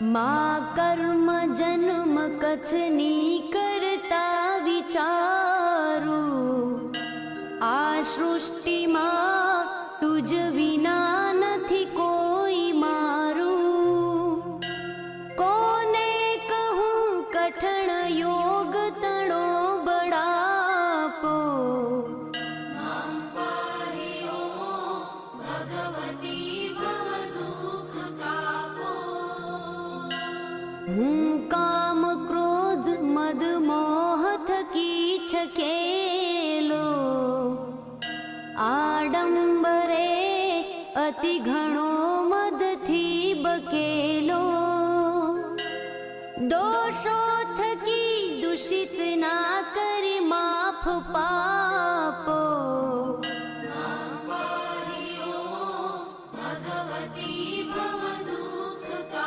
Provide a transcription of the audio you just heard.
મા કર્મ જન્મ કથની કરતા વિચારું. આ સૃષ્ટિમાં તુજ વિના નથી કોઈ મારું. કોને કહું કઠણ હું કામ ક્રોધ મદ મોહ થકી છકેલો આડંબરે અતિ ઘણો મદથી બકેલો. દોષો થકી દૂષિત ના કરી માફ પાપો